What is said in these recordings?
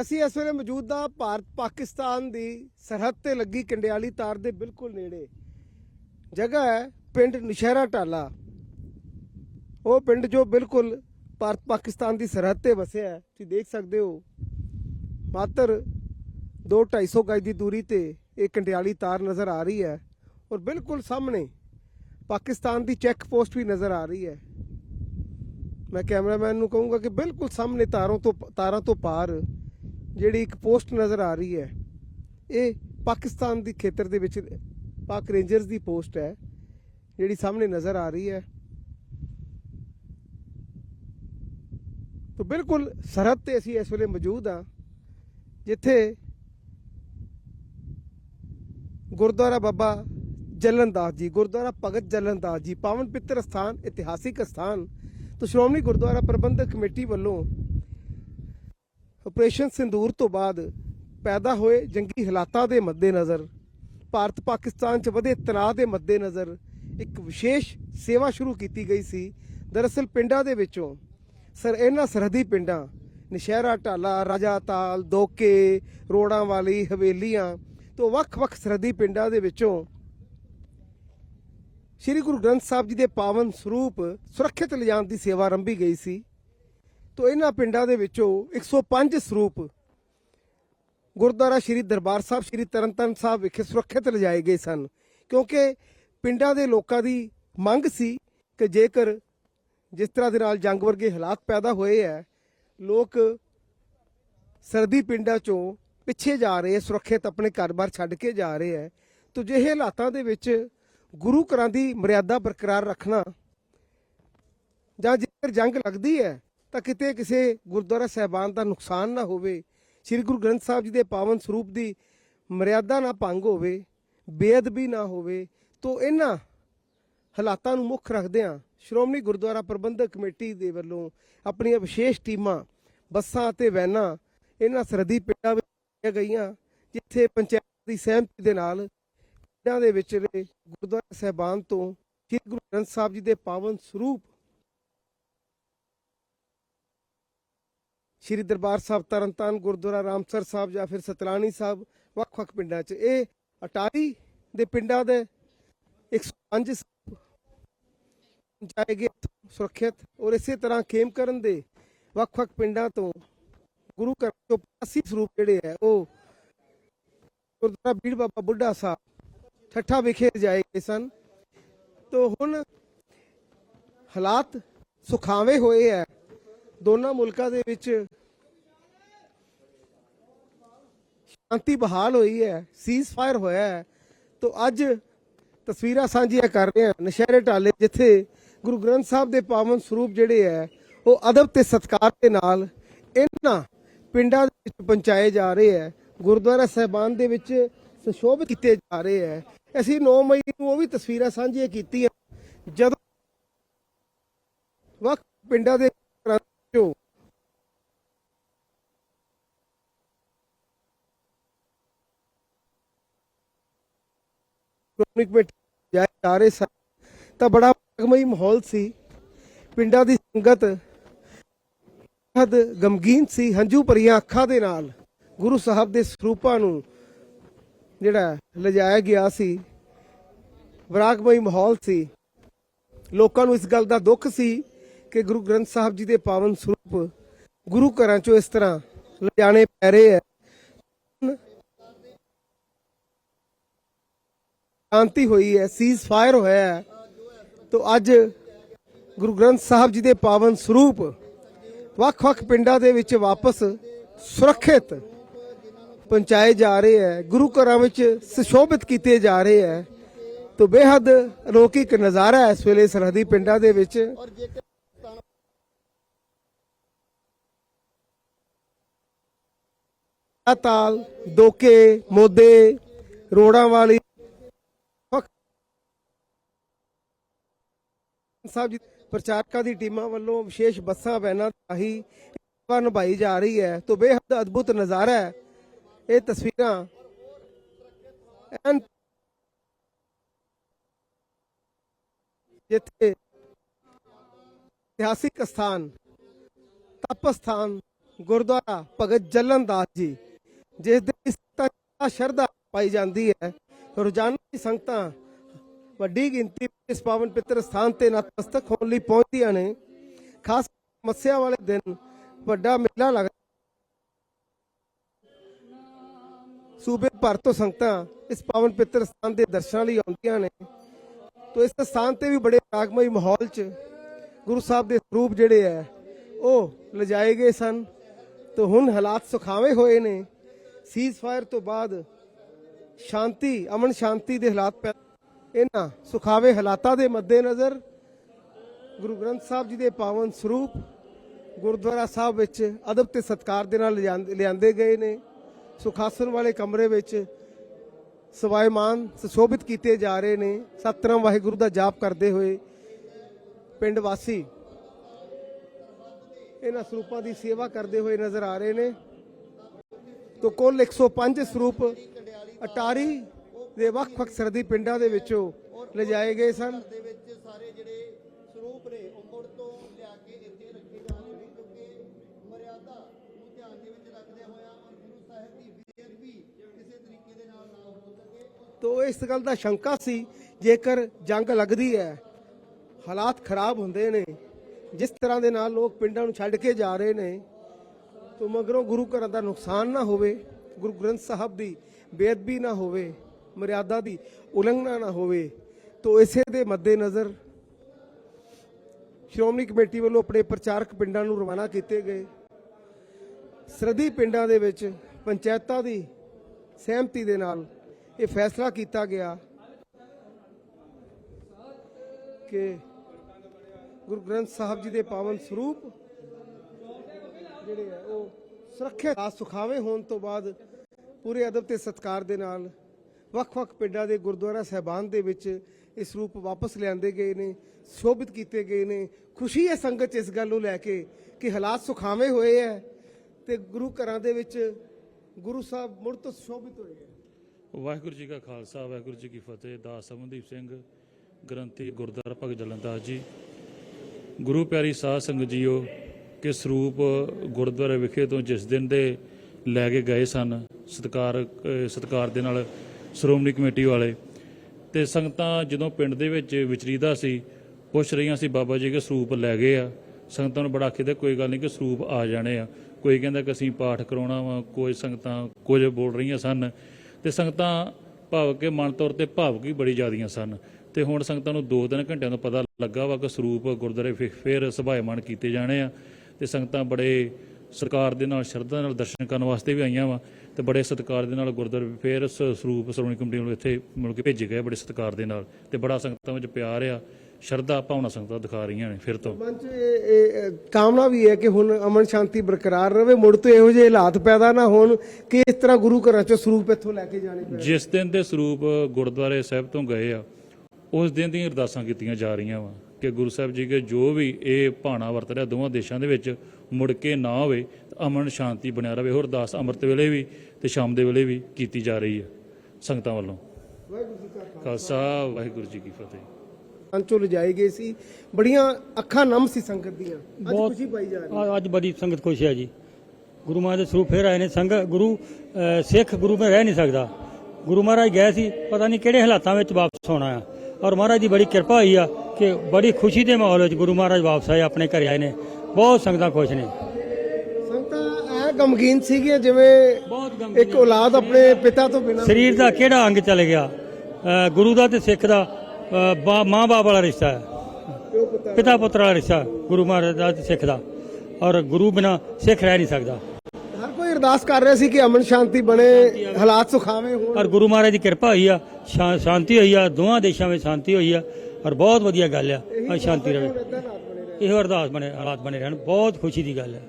ਅਸੀਂ ਇਸ ਵੇਲੇ ਮੌਜੂਦਾ ਭਾਰਤ ਪਾਕਿਸਤਾਨ ਦੀ ਸਰਹੱਦ ਤੇ ਲੱਗੀ ਕੰਡਿਆਲੀ ਤਾਰ ਦੇ ਬਿਲਕੁਲ ਨੇੜੇ। ਜਗ੍ਹਾ ਹੈ ਪਿੰਡ ਨਸ਼ਹਿਰਾ ਟਾਲਾ। ਉਹ ਪਿੰਡ ਜੋ ਬਿਲਕੁਲ ਭਾਰਤ ਪਾਕਿਸਤਾਨ ਦੀ ਸਰਹੱਦ ਤੇ ਵਸਿਆ ਹੈ। ਤੁਸੀਂ ਦੇਖ ਸਕਦੇ ਹੋ, ਮਾਤਰ 2-250 ਗਜ ਦੀ ਦੂਰੀ ਤੇ ਇਹ ਕੰਡਿਆਲੀ ਤਾਰ ਨਜ਼ਰ ਆ ਰਹੀ ਹੈ ਔਰ ਬਿਲਕੁਲ ਸਾਹਮਣੇ ਪਾਕਿਸਤਾਨ ਦੀ ਚੈੱਕ ਪੋਸਟ ਵੀ ਨਜ਼ਰ ਆ ਰਹੀ ਹੈ। ਮੈਂ ਕੈਮਰਾਮੈਨ ਨੂੰ ਕਹੂੰਗਾ ਕਿ ਬਿਲਕੁਲ ਸਾਹਮਣੇ ਤਾਰਾਂ ਤੋਂ ਤਾਰਾਂ ਤੋਂ ਪਾਰ ਜਿਹੜੀ ਇੱਕ ਪੋਸਟ ਨਜ਼ਰ ਆ ਰਹੀ ਹੈ, ਇਹ ਪਾਕਿਸਤਾਨ ਦੀ ਖੇਤਰ ਦੇ ਵਿੱਚ, ਪਾਕ ਰੇਂਜਰਸ ਦੀ ਪੋਸਟ ਹੈ, ਜਿਹੜੀ ਸਾਹਮਣੇ ਨਜ਼ਰ ਆ ਰਹੀ ਹੈ। ਤਾਂ ਬਿਲਕੁਲ ਸਰਹੱਦ ਤੇ ਅਸੀਂ ਇਸ ਵੇਲੇ ਮੌਜੂਦ ਹਾਂ, ਜਿੱਥੇ ਗੁਰਦੁਆਰਾ ਬਾਬਾ ਜਲਨਦਾਸ ਜੀ, ਗੁਰਦੁਆਰਾ ਭਗਤ ਜਲਨਦਾਸ ਜੀ, ਪਾਵਨ ਪਿੱਤਰ ਸਥਾਨ, ਇਤਿਹਾਸਿਕ ਸਥਾਨ, ਤੋਂ ਸ਼੍ਰੋਮਣੀ ਗੁਰਦੁਆਰਾ ਪ੍ਰਬੰਧਕ ਕਮੇਟੀ ਵੱਲੋਂ ਆਪਰੇਸ਼ਨ ਸਿੰਦੂਰ ਤੋਂ ਬਾਅਦ ਪੈਦਾ ਹੋਏ ਜੰਗੀ ਹਾਲਾਤਾਂ ਦੇ ਮੱਦੇਨਜ਼ਰ, ਭਾਰਤ ਪਾਕਿਸਤਾਨ 'ਚ ਵਧੇ ਤਣਾਅ ਦੇ ਮੱਦੇਨਜ਼ਰ ਇੱਕ ਵਿਸ਼ੇਸ਼ ਸੇਵਾ ਸ਼ੁਰੂ ਕੀਤੀ ਗਈ ਸੀ। ਦਰਅਸਲ ਪਿੰਡਾਂ ਦੇ ਵਿੱਚੋਂ ਸਰ ਇਹਨਾਂ ਸਰਹੱਦੀ ਪਿੰਡਾਂ, ਨਸ਼ਹਿਰਾ ਢਾਲਾ, ਰਾਜਾ ਤਾਲ, ਦੋਕੇ, ਰੋੜਾਂ ਵਾਲੀ, ਹਵੇਲੀਆਂ ਤੋਂ ਵੱਖ-ਵੱਖ ਸਰਹੱਦੀ ਪਿੰਡਾਂ ਦੇ ਵਿੱਚੋਂ ਸ੍ਰੀ ਗੁਰੂ ਗ੍ਰੰਥ ਸਾਹਿਬ ਜੀ ਦੇ ਪਾਵਨ ਸਰੂਪ ਸੁਰੱਖਿਅਤ ਲਿਜਾਣ ਦੀ ਸੇਵਾ ਆਰੰਭੀ ਗਈ ਸੀ। ਤੋਂ ਇਹਨਾਂ ਪਿੰਡਾਂ ਦੇ ਵਿੱਚੋਂ 105 ਸਰੂਪ ਗੁਰਦੁਆਰਾ ਸ੍ਰੀ ਦਰਬਾਰ ਸਾਹਿਬ, ਸ੍ਰੀ ਤਰਨਤਾਰਨ ਸਾਹਿਬ ਵਿਖੇ ਸੁਰੱਖਿਅਤ ਲਿਜਾਏ ਗਏ ਸਨ। ਕਿਉਂਕਿ ਪਿੰਡਾਂ ਦੇ ਲੋਕਾਂ ਦੀ ਮੰਗ ਸੀ ਕਿ ਜੇਕਰ ਜਿਸ ਤਰ੍ਹਾਂ ਦੇ ਨਾਲ ਜੰਗ ਵਰਗੇ ਹਾਲਾਤ ਪੈਦਾ ਹੋਏ ਹੈ ਲੋਕ ਸਰਦੀ ਪਿੰਡਾਂ ਚੋਂ ਪਿੱਛੇ ਜਾ ਰਹੇ ਹੈ ਸੁਰੱਖਿਅਤ ਆਪਣੇ ਘਰ-ਬਾਰ ਛੱਡ ਕੇ ਜਾ ਰਹੇ ਹੈ ਤੋ ਜਿਹੇ ਹਾਲਾਤਾਂ ਦੇ ਵਿੱਚ ਗੁਰੂ ਘਰਾਂ ਦੀ ਮਰਿਆਦਾ ਬਰਕਰਾਰ ਰੱਖਣਾ ਜਾਂ ਜੇਕਰ ਜੰਗ ਲੱਗਦੀ ਹੈ ਤਾਂ ਕਿਤੇ ਕਿਸੇ ਗੁਰਦੁਆਰਾ ਸਾਹਿਬਾਨ ਦਾ ਨੁਕਸਾਨ ਨਾ ਹੋਵੇ, ਸ੍ਰੀ ਗੁਰੂ ਗ੍ਰੰਥ ਸਾਹਿਬ ਜੀ ਦੇ ਪਾਵਨ ਸਰੂਪ ਦੀ ਮਰਿਆਦਾ ਨਾ ਭੰਗ ਹੋਵੇ, ਬੇਅਦਬੀ ਨਾ ਹੋਵੇ, ਤੋਂ ਇਹਨਾਂ ਹਾਲਾਤਾਂ ਨੂੰ ਮੁੱਖ ਰੱਖਦਿਆਂ ਸ਼੍ਰੋਮਣੀ ਗੁਰਦੁਆਰਾ ਪ੍ਰਬੰਧਕ ਕਮੇਟੀ ਦੇ ਵੱਲੋਂ ਆਪਣੀਆਂ ਵਿਸ਼ੇਸ਼ ਟੀਮਾਂ, ਬੱਸਾਂ ਅਤੇ ਵੈਨਾਂ ਇਹਨਾਂ ਸਰਹੱਦੀ ਪਿੰਡਾਂ ਵਿੱਚ ਗਈਆਂ, ਜਿੱਥੇ ਪੰਚਾਇਤ ਦੀ ਸਹਿਮਤੀ ਦੇ ਨਾਲ ਪਿੰਡਾਂ ਦੇ ਵਿੱਚ ਰਹੇ ਗੁਰਦੁਆਰਾ ਸਾਹਿਬਾਨ ਤੋਂ ਸ੍ਰੀ ਗੁਰੂ ਗ੍ਰੰਥ ਸਾਹਿਬ ਜੀ ਦੇ ਪਾਵਨ ਸਰੂਪ ਸ੍ਰੀ ਦਰਬਾਰ ਸਾਹਿਬ, ਤਰਨਤਾਰਨ, ਗੁਰਦੁਆਰਾ ਰਾਮਸਰ ਸਾਹਿਬ ਜਾਂ ਫਿਰ ਸਤਲਾਣੀ ਸਾਹਿਬ, ਵੱਖ-ਵੱਖ ਪਿੰਡਾਂ 'ਚ। ਇਹ ਅਟਾਰੀ ਦੇ ਪਿੰਡਾਂ ਦੇ 105 ਜਾਏ ਗਏ ਸੁਰੱਖਿਅਤ ਔਰ ਇਸੇ ਤਰ੍ਹਾਂ ਖੇਮ ਕਰਨ ਦੇ ਵੱਖ-ਵੱਖ ਪਿੰਡਾਂ ਤੋਂ ਗੁਰੂ ਘਰ ਤੋਂ 80 ਸਰੂਪ ਜਿਹੜੇ ਹੈ, ਉਹ ਗੁਰਦੁਆਰਾ ਬੀੜ ਬਾਬਾ ਬੁੱਢਾ ਸਾਹਿਬ, ਠੱਠਾ ਵਿਖੇ ਜਾਏ ਗਏ ਸਨ। ਤੋਂ ਹੁਣ ਹਾਲਾਤ ਸੁਖਾਵੇਂ ਹੋਏ ਹੈ। ਦੋਨਾਂ ਮੁਲਕਾਂ ਦੇ ਵਿੱਚ ਸ਼ਾਂਤੀ ਬਹਾਲ ਹੋਈ ਹੈ ਸੀਜ਼ ਫਾਇਰ ਹੋਇਆ ਹੈ। ਤੋਂ ਅੱਜ ਤਸਵੀਰਾਂ ਸਾਂਝੀਆਂ ਕਰ ਰਹੇ ਹਾਂ ਨਸ਼ਹਿਰੇ ਢਾਲੇ, ਜਿੱਥੇ ਗੁਰੂ ਗ੍ਰੰਥ ਸਾਹਿਬ ਦੇ ਪਾਵਨ ਸਰੂਪ ਜਿਹੜੇ ਹੈ, ਉਹ ਅਦਬ ਤੇ ਸਤਕਾਰ ਦੇ ਨਾਲ ਇਹਨਾਂ ਪਿੰਡਾਂ ਦੇ ਵਿੱਚ ਪਹੁੰਚਾਏ ਜਾ ਰਹੇ ਹੈ। ਗੁਰਦੁਆਰਾ ਸਾਹਿਬਾਨ ਦੇ ਵਿੱਚ ਸੁਸ਼ੋਭਿਤ ਕੀਤੇ ਜਾ ਰਹੇ ਹੈ। ਅਸੀਂ 9 ਮਈ ਨੂੰ ਉਹ ਵੀ ਤਸਵੀਰਾਂ ਸਾਂਝੀਆਂ ਕੀਤੀਆਂ। ਜਦੋਂ ਵੱਖ ਪਿੰਡਾਂ ਦੇ ਘਰਾਂ ਚੋਂ ਸ਼੍ਰੋਮਣੀ ਜਾਏ ਜਾ ਤਾਂ ਬੜਾ ਭਾਗਮਈ ਮਾਹੌਲ ਸੀ। ਪਿੰਡਾਂ ਦੀ ਸੰਗਤ ਹਦ ਗਮਗੀਨ ਸੀ। ਹੰਝੂ ਭਰੀਆਂ ਅੱਖਾਂ ਦੇ ਨਾਲ ਗੁਰੂ ਸਾਹਿਬ ਦੇ ਸਰੂਪਾਂ ਨੂੰ ਜਿਹੜਾ ਲਿਜਾਇਆ ਗਿਆ ਸੀ। ਵਿਰਾਗਮਈ ਮਾਹੌਲ ਸੀ। ਲੋਕਾਂ ਨੂੰ ਇਸ ਗੱਲ ਦਾ ਦੁੱਖ ਸੀ ਕਿ ਗੁਰੂ ਗ੍ਰੰਥ ਸਾਹਿਬ ਜੀ ਦੇ ਪਾਵਨ ਸਰੂਪ ਗੁਰੂ ਘਰਾਂ ਚੋਂ ਇਸ ਤਰ੍ਹਾਂ ਲਿਜਾਣੇ ਪੈ ਰਹੇ ਹੈ। ਸ਼ਾਂਤੀ ਹੋਈ ਹੈ ਸੀਜ਼ ਫਾਇਰ ਹੋਇਆ ਹੈ। ਤੋ ਅੱਜ ਗੁਰੂ ਗ੍ਰੰਥ ਸਾਹਿਬ ਜੀ ਦੇ ਪਾਵਨ ਸਰੂਪ ਵੱਖ-ਵੱਖ ਪਿੰਡਾਂ ਦੇ ਵਿੱਚ ਵਾਪਸ ਸੁਰੱਖਿਅਤ ਪਹੁੰਚਾਏ ਜਾ ਰਹੇ ਹੈ। ਗੁਰੂ ਘਰਾਂ ਵਿੱਚ ਸੁਸ਼ੋਭਿਤ ਕੀਤੇ ਜਾ ਰਹੇ ਹੈ। ਤੋ ਬੇਹੱਦ ਅਲੌਕਿਕ ਨਜ਼ਾਰਾ ਇਸ ਵੇਲੇ ਸਰਹੱਦੀ ਪਿੰਡਾਂ ਦੇ ਵਿੱਚ। ਤਾਲ ਦੋਕੇ, ਮੋਦੇ, ਰੋੜਾਂ ਵਾਲੀ ਸਾਹਿਬ ਜੀ, ਪ੍ਰਚਾਰਕਾਂ ਦੀ ਟੀਮਾਂ ਵੱਲੋਂ ਵਿਸ਼ੇਸ਼ ਬੱਸਾਂ, ਵੈਨਾਂ ਰਾਹੀਂ ਨਿਭਾਈ ਜਾ ਰਹੀ ਹੈ। ਤੋਂ ਬੇਹੱਦ ਅਦਭੁਤ ਨਜ਼ਾਰਾ ਹੈ। ਇਹ ਤਸਵੀਰਾਂ ਜਿੱਥੇ ਇਤਿਹਾਸਿਕ ਸਥਾਨ ਤਪ ਸਥਾਨ, ਗੁਰਦੁਆਰਾ ਭਗਤ ਜਲਨਦਾਸ ਜੀ ਜਿਸ ਦੇ ਸੰਗਤਾਂ ਸ਼ਰਧਾ ਪਾਈ ਜਾਂਦੀ ਹੈ। ਰੋਜ਼ਾਨਾ ਦੀ ਸੰਗਤਾਂ ਵੱਡੀ ਗਿਣਤੀ ਵਿੱਚ ਇਸ ਪਾਵਨ ਪਿੱਤਰ ਸਥਾਨ ਤੇ ਨਤਮਸਤਕ ਹੋਣ ਲਈ ਪਹੁੰਚਦੀਆਂ ਨੇ। ਖਾਸ ਮੱਸਿਆ ਵਾਲੇ ਦਿਨ ਵੱਡਾ ਮੇਲਾ ਲੱਗਦਾ ਸੂਬੇ ਭਰ ਤੋਂ ਸੰਗਤਾਂ ਇਸ ਪਾਵਨ ਪਿੱਤਰ ਸਥਾਨ ਦੇ ਦਰਸ਼ਨਾਂ ਲਈ ਆਉਂਦੀਆਂ ਨੇ। ਤੋ ਇਸ ਸਥਾਨ ਤੇ ਵੀ ਬੜੇ ਰਾਗਮਈ ਮਾਹੌਲ 'ਚ ਗੁਰੂ ਸਾਹਿਬ ਦੇ ਸਰੂਪ ਜਿਹੜੇ ਹੈ, ਉਹ ਲਿਜਾਏ ਗਏ ਸਨ। ਤੋ ਹੁਣ ਹਾਲਾਤ ਸੁਖਾਵੇਂ ਹੋਏ ਨੇ। ਸੀਜ਼ ਫਾਇਰ ਤੋਂ ਬਾਅਦ ਸ਼ਾਂਤੀ, ਅਮਨ ਸ਼ਾਂਤੀ ਦੇ ਹਾਲਾਤ ਪੈ ਇਹਨਾਂ ਸੁਖਾਵੇ ਹਾਲਾਤਾਂ ਦੇ ਮੱਦੇਨਜ਼ਰ ਗੁਰੂ ਗ੍ਰੰਥ ਸਾਹਿਬ ਜੀ ਦੇ ਪਾਵਨ ਸਰੂਪ ਗੁਰਦੁਆਰਾ ਸਾਹਿਬ ਵਿੱਚ ਅਦਬ ਤੇ ਸਤਕਾਰ ਦੇ ਨਾਲ ਲਿਜਾਂਦੇ- ਲਿਆਂਦੇ ਗਏ ਨੇ। ਸੁਖਾਸਨ ਵਾਲੇ ਕਮਰੇ ਵਿੱਚ ਸਵਾਇਮਾਨ ਸੁਸ਼ੋਭਿਤ ਕੀਤੇ ਜਾ ਰਹੇ ਨੇ। ਸਤਨਾਮ ਵਾਹਿਗੁਰੂ ਦਾ ਜਾਪ ਕਰਦੇ ਹੋਏ ਪਿੰਡ ਵਾਸੀ ਇਹਨਾਂ ਸਰੂਪਾਂ ਦੀ ਸੇਵਾ ਕਰਦੇ ਹੋਏ ਨਜ਼ਰ ਆ ਰਹੇ ਨੇ। ਤੋ ਕੁੱਲ 105 ਸਰੂਪ ਅਟਾਰੀ ਦੇ ਵੱਖ-ਵੱਖ ਸਰਦੀ ਪਿੰਡਾਂ ਦੇ ਵਿੱਚੋਂ ਲਿਜਾਏ ਗਏ ਸਨ। ਦੇ ਵਿੱਚ ਸਾਰੇ ਜਿਹੜੇ ਸਰੂਪ ਨੇ ਉਹ ਮੁੜ ਤੋਂ ਲਿਆ ਕੇ ਇੱਥੇ ਰੱਖੇ ਜਾਣਗੇ ਕਿਉਂਕਿ ਮਰਿਆਦਾ ਨੂੰ ਧਿਆਨ ਦੇ ਵਿੱਚ ਰੱਖਦੇ ਹੋਇਆ ਔਰ ਗੁਰੂ ਸਾਹਿਬ ਦੀ ਬੇਅਦਬੀ ਕਿਸੇ ਤਰੀਕੇ ਦੇ ਨਾਲ ਨਾ ਹੋ ਸਕੇ। ਤੋ ਇਸ ਗੱਲ ਦਾ ਸ਼ੰਕਾ ਸੀ ਜੇਕਰ ਜੰਗ ਲੱਗਦੀ ਹੈ ਹਾਲਾਤ ਖਰਾਬ ਹੁੰਦੇ ਨੇ ਜਿਸ ਤਰ੍ਹਾਂ ਦੇ ਨਾਲ ਲੋਕ ਪਿੰਡਾਂ ਨੂੰ ਛੱਡ ਕੇ ਜਾ ਰਹੇ ਨੇ ਤੋ ਮਗਰੋਂ ਗੁਰੂ ਘਰਾਂ ਦਾ ਨੁਕਸਾਨ ਨਾ ਹੋਵੇ, ਗੁਰੂ ਗ੍ਰੰਥ ਸਾਹਿਬ ਦੀ ਬੇਅਦਬੀ ਨਾ ਹੋਵੇ, ਮਰਿਆਦਾ ਦੀ ਉਲੰਘਣਾ ਨਾ ਹੋਵੇ, ਤੋ ਇਸੇ ਦੇ ਮੱਦੇਨਜ਼ਰ ਸ਼੍ਰੋਮਣੀ ਕਮੇਟੀ ਵੱਲੋਂ ਆਪਣੇ ਪ੍ਰਚਾਰਕ ਪਿੰਡਾਂ ਨੂੰ ਰਵਾਨਾ ਕੀਤੇ ਗਏ। ਸਰਦੀ ਪਿੰਡਾਂ ਦੇ ਵਿੱਚ ਪੰਚਾਇਤਾਂ ਦੀ ਸਹਿਮਤੀ ਦੇ ਨਾਲ ਇਹ ਫੈਸਲਾ ਕੀਤਾ ਗਿਆ ਕਿ ਗੁਰੂ ਗ੍ਰੰਥ ਸਾਹਿਬ ਜੀ ਦੇ ਪਾਵਨ ਸਰੂਪ ਜਿਹੜੇ ਆ, ਉਹ ਸੁਰੱਖਿਅਤ ਆ ਸੁਖਾਵੇਂ ਹੋਣ ਤੋਂ ਬਾਅਦ ਪੂਰੇ ਅਦਬ ਤੇ ਸਤਕਾਰ ਦੇ ਨਾਲ ਵੱਖ-ਵੱਖ ਪਿੰਡਾਂ ਦੇ ਗੁਰਦੁਆਰਾ ਸਹਿਬਾਨ ਦੇ ਵਿੱਚ ਇਹ ਸਰੂਪ ਵਾਪਸ ਲਿਆਂਦੇ ਗਏ ਨੇ, ਸ਼ੋਭਿਤ ਕੀਤੇ ਗਏ ਨੇ। ਖੁਸ਼ੀ ਹੈ ਸੰਗਤ ਇਸ ਗੱਲ ਨੂੰ ਲੈ ਕੇ ਕਿ ਹਾਲਾਤ ਸੁਖਾਵੇਂ ਹੋਏ ਹੈ ਤੇ ਗੁਰੂ ਘਰਾਂ ਦੇ ਵਿੱਚ ਗੁਰੂ ਸਾਹਿਬ ਮੁੜ ਤੋਂ ਸ਼ੋਭਿਤ ਹੋਏ ਹੈ। ਵਾਹਿਗੁਰੂ ਜੀ ਕਾ ਖਾਲਸਾ, ਵਾਹਿਗੁਰੂ ਜੀ ਕੀ ਫਤਿਹ। ਦਾਸ ਅਮਨਦੀਪ ਸਿੰਘ, ਗ੍ਰੰਥੀ ਗੁਰਦੁਆਰਾ ਭਗਤ ਜਲਨਦਾਸ ਜੀ। ਗੁਰੂ ਪਿਆਰੀ ਸਾਧ ਸੰਗਤ ਜੀਓ ਕਿ ਸਰੂਪ ਗੁਰਦੁਆਰੇ ਵਿਖੇ ਤੋਂ ਜਿਸ ਦਿਨ ਦੇ ਲੈ ਕੇ ਗਏ ਸਨ, ਸਤਕਾਰ, ਅਹ, ਸਤਕਾਰ ਦੇ ਨਾਲ ਸ਼੍ਰੋਮਣੀ ਕਮੇਟੀ ਵਾਲੇ, ਤੇ ਸੰਗਤਾਂ ਜਦੋਂ ਪਿੰਡ ਦੇ ਵਿੱਚ ਵਿਚਰੀਦਾ ਸੀ, ਪੁੱਛ ਰਹੀਆਂ ਸੀ, ਬਾਬਾ ਜੀ, ਕਿ ਸਰੂਪ ਲੈ ਗਏ ਆ? ਸੰਗਤਾਂ ਨੂੰ ਬੜਾ ਆਖੀਦਾ ਕੋਈ ਗੱਲ ਨਹੀਂ ਕਿ ਸਰੂਪ ਆ ਜਾਣੇ ਆ। ਕੋਈ ਕਹਿੰਦਾ ਕਿ ਅਸੀਂ ਪਾਠ ਕਰਾਉਣਾ ਵਾ, ਕੋਈ ਸੰਗਤਾਂ ਕੁਝ ਬੋਲ ਰਹੀਆਂ ਸਨ, ਤੇ ਸੰਗਤਾਂ ਭਾਵ ਕੇ ਮਨ ਤੌਰ ਤੇ ਭਾਵਕ ਹੀ ਬੜੀ ਜ਼ਿਆਦੀਆਂ ਸਨ, ਤੇ ਹੁਣ ਸੰਗਤਾਂ ਨੂੰ ਦੋ ਦਿਨ ਘੰਟਿਆਂ ਤੋਂ ਪਤਾ ਲੱਗਾ ਵਾ ਕਿ ਸਰੂਪ ਗੁਰਦੁਆਰੇ ਫਿਰ- ਫਿਰ ਸੁਭਾਏਮਾਨ ਕੀਤੇ ਜਾਣੇ ਆ। ਤੇ ਸੰਗਤਾਂ ਬੜੇ ਸਰਕਾਰ ਦੇ ਨਾਲ ਸ਼ਰਧਾ ਨਾਲ ਦਰਸ਼ਨ ਕਰਨ ਵਾਸਤੇ ਵੀ ਆਈਆਂ ਵਾ ਤੇ ਬੜੇ ਸਤਿਕਾਰ ਦੇ ਨਾਲ ਗੁਰਦੁਆਰੇ ਫਿਰ ਸਰੂਪ ਸ਼੍ਰੋਮਣੀ ਕਮੇਟੀ ਵੱਲੋਂ ਇੱਥੇ ਮਿਲ ਕੇ ਭੇਜੇ ਗਏ ਬੜੇ ਸਤਿਕਾਰ ਦੇ ਨਾਲ ਤੇ ਬੜਾ ਸੰਗਤਾਂ ਵਿੱਚ ਪਿਆਰ ਆ ਸ਼ਰਧਾ ਭਾਵਨਾ ਸੰਗਤਾਂ ਦਿਖਾ ਰਹੀਆਂ ਨੇ ਫਿਰ ਤੋਂ। ਮਨ ਚ ਇਹ ਕਾਮਨਾ ਵੀ ਹੈ ਕਿ ਹੁਣ ਅਮਨ ਸ਼ਾਂਤੀ ਬਰਕਰਾਰ ਰਵੇ ਮੁੜ ਤੋਂ ਇਹੋ ਜਿਹੇ ਹਾਲਾਤ ਪੈਦਾ ਨਾ ਹੋਣ ਕਿ ਇਸ ਤਰ੍ਹਾਂ ਗੁਰੂ ਘਰਾਂ ਚੋਂ ਸਰੂਪ ਇੱਥੋਂ ਲੈ ਕੇ ਜਾਣੇ ਪੈਣ। ਜਿਸ ਦਿਨ ਦੇ ਸਰੂਪ ਗੁਰਦੁਆਰੇ ਸਾਹਿਬ ਤੋਂ ਗਏ ਆ ਉਸ ਦਿਨ ਦੀਆਂ ਅਰਦਾਸਾਂ ਕੀਤੀਆਂ ਜਾ ਰਹੀਆਂ ਵਾ। ਕਿ ਗੁਰੂ ਸਾਹਿਬ ਜੀ ਕੇ ਜੋ ਵੀ ਇਹ ਭਾਣਾ ਵਰਤ ਰਿਹਾ ਦੋਵਾਂ ਦੇਸ਼ਾਂ ਦੇ ਵਿੱਚ ਮੁੜ ਕੇ ਨਾ ਹੋਵੇ ਤਾਂ ਅਮਨ ਸ਼ਾਂਤੀ ਬਣਿਆ ਰਵੇ। ਹੋਰ ਅਰਦਾਸ ਅੰਮ੍ਰਿਤ ਵੇਲੇ ਵੀ ਤੇ ਸ਼ਾਮ ਦੇ ਵੇਲੇ ਵੀ ਕੀਤੀ ਜਾ ਰਹੀ ਹੈ ਸੰਗਤਾਂ ਵੱਲੋਂ। ਵਾਹਿਗੁਰੂ ਜੀ ਕਾ ਖਾਲਸਾ ਵਾਹਿਗੁਰੂ ਜੀ ਕੀ ਫਤਿਹ। ਅੰਚੋ ਲਿਜਾਏ ਗਏ ਸੀ। ਬੜੀਆਂ ਅੱਖਾਂ ਨਮ ਸੀ ਸੰਗਤ ਦੀਆਂ। ਅੱਜ ਖੁਸ਼ੀ ਪਾਈ ਜਾ ਰਹੀ ਹੈ। ਆ- ਅੱਜ ਬੜੀ ਸੰਗਤ ਖੁਸ਼ ਹੈ ਜੀ। ਗੁਰੂ ਮਹਾਰਾਜ ਦੇ ਸਰੂਪ ਫੇਰ ਆਏ ਨੇ। ਸੰਗ ਗੁਰੂ ਸਿੱਖ ਗੁਰੂ ਮੈਂ ਰਹਿ ਨਹੀਂ ਸਕਦਾ। ਗੁਰੂ ਮਹਾਰਾਜ ਗਏ ਸੀ ਪਤਾ ਨਹੀਂ ਕਿਹੜੇ ਹਾਲਾਤਾਂ ਵਿੱਚ ਵਾਪਸ ਹੋਣਾ ਆ। ਔਰ ਮਹਾਰਾਜ ਦੀ ਬੜੀ ਕਿਰਪਾ ਹੋਈ ਆ ਕਿ ਬੜੀ ਖੁਸ਼ੀ ਦੇ ਮਾਹੌਲ ਵਿੱਚ ਗੁਰੂ ਮਹਾਰਾਜ ਵਾਪਸ ਆਏ ਆਪਣੇ ਘਰੇ ਆਏ ਨੇ। ਬਹੁਤ ਸੰਗਤਾਂ ਖੁਸ਼ ਨੇ। ਸੰਗਤਾਂ ਐ ਗਮਗੀਨ ਸੀਗੀਆਂ ਜਿਵੇਂ ਇੱਕ ਔਲਾਦ ਆਪਣੇ ਪਿਤਾ ਤੋਂ ਬਿਨਾਂ ਸਰੀਰ ਦਾ ਕਿਹੜਾ ਅੰਗ ਚਲੇ ਗਿਆ? ਗੁਰੂ ਦਾ ਤੇ ਸਿੱਖ ਦਾ ਮਾਂ-ਬਾਪ ਵਾਲਾ ਰਿਸ਼ਤਾ ਹੈ। ਪਿਤਾ ਪੁੱਤਰ ਵਾਲਾ ਰਿਸ਼ਤਾ ਗੁਰੂ ਮਹਾਰਾਜ ਦਾ ਤੇ ਸਿੱਖ ਦਾ। ਔਰ ਗੁਰੂ ਬਿਨਾ ਸਿੱਖ ਰਹਿ ਨਹੀਂ ਸਕਦਾ। ਅਰਦਾਸ ਕਰ ਰਿਹਾ ਸੀ ਕਿ ਅਮਨ ਸ਼ਾਂਤੀ ਬਣੇ ਹਾਲਾਤ ਸੁਖਾਵੇਂ ਹੋਣ। ਔਰ ਗੁਰੂ ਮਹਾਰਾਜ ਦੀ ਕਿਰਪਾ ਹੋਈ ਆ ਸ਼ਾ- ਸ਼ਾਂਤੀ ਹੋਈ ਆ ਦੋਵਾਂ ਦੇਸ਼ਾਂ ਵਿੱਚ ਸ਼ਾਂਤੀ ਹੋਈ ਆ ਔਰ ਬਹੁਤ ਵਧੀਆ ਗੱਲ ਆ ਆ ਸ਼ਾਂਤੀ ਰਵੇ ਏਦਾਂ ਹਾਲਾਤ ਬਣੇ ਰਹਿਣ। ਇਹੋ ਅਰਦਾਸ ਬਣੇ ਹਾਲਾਤ ਬਣੇ ਰਹਿਣ ਬਹੁਤ ਖੁਸ਼ੀ ਦੀ ਗੱਲ ਹੈ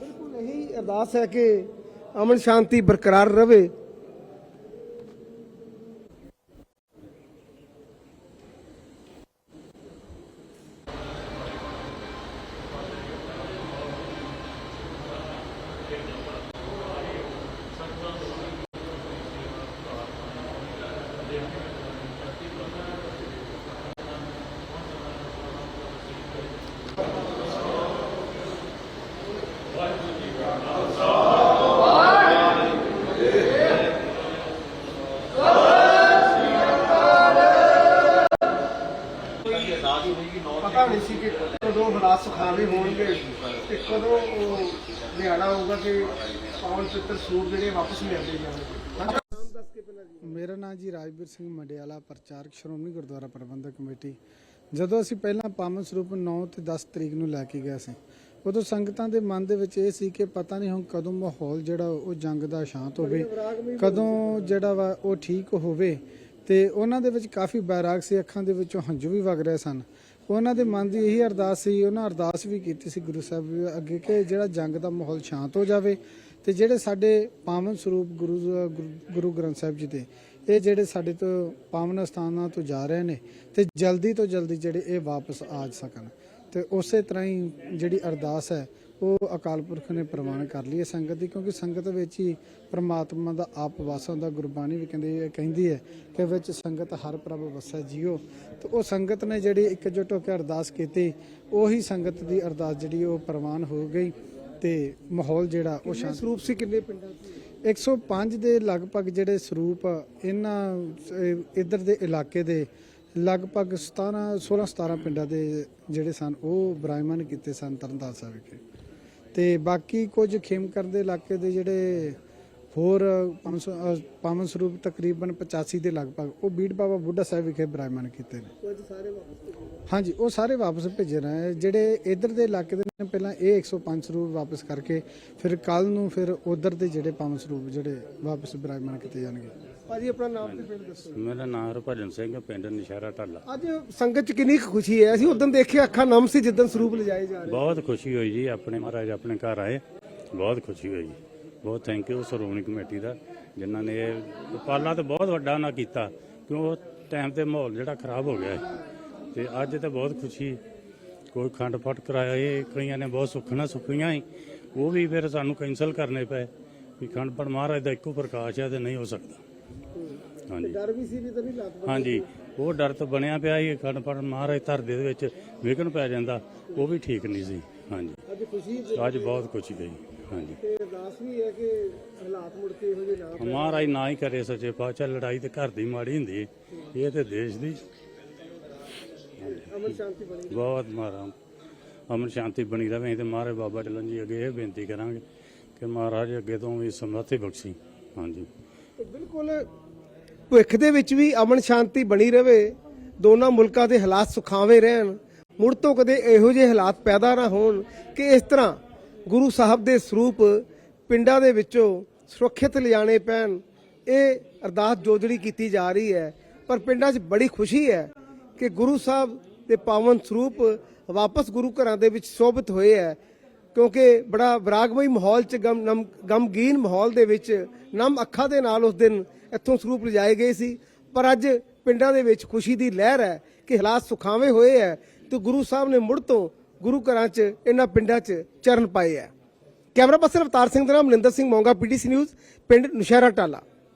ਬਿਲਕੁਲ ਇਹੀ ਅਰਦਾਸ ਹੈ ਕਿ ਅਮਨ ਸ਼ਾਂਤੀ ਬਰਕਰਾਰ ਰਵੇ ਸੁਖਾਵੇ ਹੋਣਗੇ ਤੇ ਕਦੋਂ ਉਹ ਦਿਹਾੜਾ ਹੋਊਗਾ ਕਿ ਪਾਵਨ ਪਿੱਤਰ ਸਰੂਪ ਜਿਹੜੇ ਵਾਪਸ ਲਿਆਂਦੇ ਜਾਣਗੇ? ਮੇਰਾ ਨਾਮ ਜੀ ਰਾਜਵੀਰ ਸਿੰਘ ਮੰਡਿਆਲਾ ਪ੍ਰਚਾਰਕ ਸ਼੍ਰੋਮਣੀ ਗੁਰਦੁਆਰਾ ਪ੍ਰਬੰਧਕ ਕਮੇਟੀ। ਜਦੋਂ ਅਸੀਂ ਪਹਿਲਾਂ ਪਾਵਨ ਸਰੂਪ 9 ਤੇ 10 ਤਰੀਕ ਨੂੰ ਲੈ ਕੇ ਗਏ ਸੀ ਉਦੋਂ ਸੰਗਤਾਂ ਦੇ ਮਨ ਦੇ ਵਿੱਚ ਇਹ ਸੀ ਕਿ ਪਤਾ ਨਹੀਂ ਹੁਣ ਕਦੋਂ ਮਾਹੌਲ ਜਿਹੜਾ ਉਹ ਜੰਗ ਦਾ ਸ਼ਾਂਤ ਹੋਵੇ ਕਦੋਂ ਜਿਹੜਾ ਵਾ ਉਹ ਠੀਕ ਹੋਵੇ ਤੇ ਉਹਨਾਂ ਦੇ ਵਿੱਚ ਕਾਫੀ ਬੈਰਾਗ ਸੀ ਅੱਖਾਂ ਦੇ ਵਿੱਚੋਂ ਹੰਝੂ ਵੀ ਵਗ ਰਹੇ ਸਨ। ਉਹਨਾਂ ਦੇ ਮਨ ਦੀ ਇਹੀ ਅਰਦਾਸ ਸੀ, ਉਹਨਾਂ ਅਰਦਾਸ ਵੀ ਕੀਤੀ ਸੀ ਗੁਰੂ ਸਾਹਿਬ ਅੱਗੇ ਕਿ ਜਿਹੜਾ ਜੰਗ ਦਾ ਮਾਹੌਲ ਸ਼ਾਂਤ ਹੋ ਜਾਵੇ ਤੇ ਜਿਹੜੇ ਸਾਡੇ ਪਾਵਨ ਸਰੂਪ ਗੁਰੂ, ਗੁਰੂ- ਗੁਰੂ ਗ੍ਰੰਥ ਸਾਹਿਬ ਜੀ ਦੇ, ਇਹ ਜਿਹੜੇ ਸਾਡੇ ਤੋਂ ਪਾਵਨ ਸਥਾਨਾਂ ਤੋਂ ਜਾ ਰਹੇ ਨੇ ਤੇ ਜਲਦੀ ਤੋਂ ਜਲਦੀ ਜਿਹੜੇ ਇਹ ਵਾਪਸ ਆ ਸਕਣ। ਤੇ ਉਸੇ ਤਰ੍ਹਾਂ ਹੀ ਜਿਹੜੀ ਅਰਦਾਸ ਹੈ ਉਹ ਅਕਾਲ ਪੁਰਖ ਨੇ ਪ੍ਰਵਾਨ ਕਰ ਲਈ ਹੈ ਸੰਗਤ ਦੀ ਕਿਉਂਕਿ ਸੰਗਤ ਵਿੱਚ ਹੀ ਪ੍ਰਮਾਤਮਾ ਦਾ ਆਪ ਵਾਸ ਹੁੰਦਾ ਗੁਰਬਾਣੀ ਵੀ ਕਹਿੰਦੀ ਕਹਿੰਦੀ ਹੈ ਕਿ ਵਿੱਚ ਸੰਗਤ ਹਰ ਪ੍ਰਭ ਵਸੈ ਜੀਓ। ਤੇ ਉਹ ਸੰਗਤ ਨੇ ਜਿਹੜੀ ਇਕਜੁੱਟ ਹੋ ਕੇ ਅਰਦਾਸ ਕੀਤੀ ਉਹੀ ਸੰਗਤ ਦੀ ਅਰਦਾਸ ਜਿਹੜੀ ਉਹ ਪ੍ਰਵਾਨ ਹੋ ਗਈ ਤੇ ਮਾਹੌਲ ਜਿਹੜਾ ਉਹ ਸ਼ਾਂਤ ਸਰੂਪ ਸੀ ਕਿੰਨੇ ਪਿੰਡਾਂ ਚ 105 ਦੇ ਲਗਭਗ ਜਿਹੜੇ ਸਰੂਪ ਇਹਨਾਂ ਇੱਧਰ ਦੇ ਇਲਾਕੇ ਦੇ ਲਗਭਗ 17 16 17 ਪਿੰਡਾਂ ਦੇ ਜਿਹੜੇ ਸਨ, ਉਹ ਬਰਾਇਮਨ ਕੀਤੇ ਸਨ ਤਰਨਤਾਰਨ ਸਾਹਿਬ ਵਿਖੇ। ਤੇ ਬਾਕੀ ਕੁਝ ਖੇਮਕਰ ਦੇ ਇਲਾਕੇ ਦੇ ਜਿਹੜੇ ਹੋਰ 500 ਅਹ, ਪਾਵਨ ਸਰੂਪ ਤਕਰੀਬਨ 85 ਦੇ ਲਗਭਗ ਉਹ ਬੀੜ ਬਾਬਾ ਬੁੱਢਾ ਸਾਹਿਬ ਵਿਖੇ ਬਰਾਇਮਨ ਕੀਤੇ ਨੇ। ਹਾਂਜੀ ਉਹ ਸਾਰੇ ਵਾਪਸ ਭੇਜੇ ਰਹੇ ਜਿਹੜੇ ਇਧਰ ਦੇ ਇਲਾਕੇ ਦੇ ਨੇ ਪਹਿਲਾਂ ਇਹ 105 ਸਰੂਪ ਵਾਪਸ ਕਰਕੇ ਫਿਰ ਕੱਲ ਨੂੰ ਫਿਰ ਉਧਰ ਦੇ ਜਿਹੜੇ ਪੰਜ ਸਰੂਪ ਜਿਹੜੇ ਵਾਪਸ ਬਰਾਜਮਾਨ ਕੀਤੇ ਜਾਣਗੇ। ਭਾਜੀ ਆਪਣਾ ਨਾਮ ਤੇ ਪਿੰਡ ਦੱਸੋ। ਮੇਰਾ ਨਾਮ ਹਰਭਜਨ ਸਿੰਘ ਪਿੰਡ ਨਿਸ਼ਾਰਾ ਢਾਲਾ। ਅੱਜ ਸੰਗਤ ਚ ਕਿੰਨੀ ਕੁ ਖੁਸ਼ੀ ਹੈ? ਅਸੀਂ ਉਦੋਂ ਦੇਖਿਆ ਅੱਖਾਂ ਨਮ ਸੀ ਜਿੱਦਣ ਸਰੂਪ ਲਿਜਾਏ ਜਾ ਰਹੇ ਬਹੁਤ ਖੁਸ਼ੀ ਹੋਈ ਜੀ ਆਪਣੇ ਮਹਾਰਾਜ ਆਪਣੇ ਘਰ ਆਏ। ਬਹੁਤ ਖੁਸ਼ੀ ਹੋਈ ਬਹੁਤ ਥੈਂਕ ਯੂ ਸ਼੍ਰੋਮਣੀ ਕਮੇਟੀ ਦਾ ਜਿਨ੍ਹਾਂ ਨੇ ਇਹ ਉਪਾਲਾ ਤੇ ਬਹੁਤ ਵੱਡਾ ਨਾ ਕੀਤਾ ਕਿਉਂ ਉਹ ਟਾਈਮ ਤੇ ਮਾਹੌਲ ਜਿਹੜਾ ਖਰਾਬ ਹੋ ਗਿਆ ਹੈ। ਤੇ ਅੱਜ ਤੇ ਬਹੁਤ ਖੁਸ਼ੀ ਕੋਈ ਖੰਡ ਫਟ ਕਰਾਇਆ ਇਹ ਕਈਆਂ ਨੇ ਬਹੁਤ ਸੁੱਖਣਾ ਸੁੱਖੀਆਂ ਸੀ ਉਹ ਵੀ ਫਿਰ ਸਾਨੂੰ ਕੈਨਸਲ ਕਰਨੇ ਪਏ ਵੀ ਖੰਡ ਫਟ ਮਹਾਰਾਜ ਦਾ ਇੱਕੋ ਪ੍ਰਕਾਸ਼ ਹੈ ਤੇ ਨਹੀਂ ਹੋ ਸਕਦਾ। ਹਾਂਜੀ। ਡਰ ਵੀ ਸੀ ਵੀ ਤਾਂ ਨਹੀਂ ਲੱਗ ਹਾਂਜੀ ਉਹ ਡਰ ਤਾਂ ਬਣਿਆ ਪਿਆ ਸੀ ਖੰਡ ਫੜ ਮਹਾਰਾਜ ਧਰਦੇ ਦੇ ਵਿੱਚ ਵਿਘਨ ਪੈ ਜਾਂਦਾ ਉਹ ਵੀ ਠੀਕ ਨਹੀਂ ਸੀ। ਹਾਂਜੀ। ਅੱਜ ਖੁਸ਼ੀ ਅੱਜ ਬਹੁਤ ਖੁਸ਼ੀ ਗਈ। ਹਾਂਜੀ। ਤੇ ਅਰਦਾਸ ਵੀ ਹੈ ਕਿ ਹਾਲਾਤ ਮੁੜ ਕੇ ਇਹੋ ਜਿਹੇ ਨਾ ਪੈਣ। ਮਹਾਰਾਜ ਨਾ ਹੀ ਕਰੇ ਸੱਚੇ ਪਾਤਸ਼ਾਹ ਲੜਾਈ ਤੇ ਘਰ ਦੀ ਮਾੜੀ ਹੁੰਦੀ ਹੈ। ਇਹ ਤੇ ਦੇਸ਼ ਦੀ ਅਮਨ ਸ਼ਾਂਤੀ ਬਣੀ ਬਹੁਤ ਮਾਰਾ ਅਮਨ ਸ਼ਾਂਤੀ ਬਣੀ ਰਵੇ ਤੇ ਮਹਾਰਾਜ ਬਾਬਾ ਢਲਨ ਜੀ ਅੱਗੇ ਇਹ ਬੇਨਤੀ ਕਰਾਂਗੇ ਕਿ ਮਹਾਰਾਜ ਅੱਗੇ ਤੋਂ ਵੀ ਸਮਰੱਥੀ ਬਖਸ਼ੀ। ਹਾਂਜੀ। ਤੇ ਬਿਲਕੁਲ ਭਵਿੱਖ ਦੇ ਵਿੱਚ ਵੀ ਅਮਨ ਸ਼ਾਂਤੀ ਬਣੀ ਰਵੇ ਦੋਨਾਂ ਮੁਲਕਾਂ ਦੇ ਹਾਲਾਤ ਸੁਖਾਵੇਂ ਰਹਿਣ। ਮੁੜ ਤੋਂ ਕਦੇ ਇਹੋ ਜਿਹੇ ਹਾਲਾਤ ਪੈਦਾ ਨਾ ਹੋਣ ਕਿ ਇਸ ਤਰ੍ਹਾਂ ਗੁਰੂ ਸਾਹਿਬ ਦੇ ਸਰੂਪ ਪਿੰਡਾਂ ਦੇ ਵਿੱਚੋਂ ਸੁਰੱਖਿਅਤ ਲਿਜਾਣੇ ਪੈਣ, ਇਹ ਅਰਦਾਸ ਜੋਜੜੀ ਕੀਤੀ ਜਾ ਰਹੀ ਹੈ। ਪਰ ਪਿੰਡਾਂ 'ਚ ਬੜੀ ਖੁਸ਼ੀ ਹੈ ਕਿ ਗੁਰੂ ਸਾਹਿਬ ਦੇ ਪਾਵਨ ਸਰੂਪ ਵਾਪਸ ਗੁਰੂ ਘਰਾਂ ਦੇ ਵਿੱਚ ਸੋਭਿਤ ਹੋਏ ਹੈ, ਕਿਉਂਕਿ ਬੜਾ ਵਿਰਾਗਮਈ ਮਾਹੌਲ ਚ ਗਮ, ਨਮ- ਗਮਗੀਨ ਮਾਹੌਲ ਦੇ ਵਿੱਚ ਨਮ ਅੱਖਾਂ ਦੇ ਨਾਲ ਉਸ ਦਿਨ ਇੱਥੋਂ ਸਰੂਪ ਲਿਜਾਏ ਗਏ ਸੀ। ਪਰ ਅੱਜ ਪਿੰਡਾਂ ਦੇ ਵਿੱਚ ਖੁਸ਼ੀ ਦੀ ਲਹਿਰ ਹੈ ਕਿ ਹਾਲਾਤ ਸੁਖਾਵੇਂ ਹੋਏ ਹੈ ਤੇ ਗੁਰੂ ਸਾਹਿਬ ਨੇ ਮੁੜ ਤੋਂ ਗੁਰੂ ਘਰਾਂ 'ਚ, ਇਹਨਾਂ ਪਿੰਡਾਂ 'ਚ ਚਰਨ ਪਾਏ ਹੈ ਕੈਮਰਾ ਪਰਸਨ ਅਵਤਾਰ ਸਿੰਘ ਦੇ ਨਾਮ, ਮਨਿੰਦਰ ਸਿੰਘ ਮੋਂਗਾ, ਪੀਟੀਸੀ ਨਿਊਜ਼, ਪਿੰਡ ਨੁਸ਼ਹਿਰਾ ਟਾਲਾ।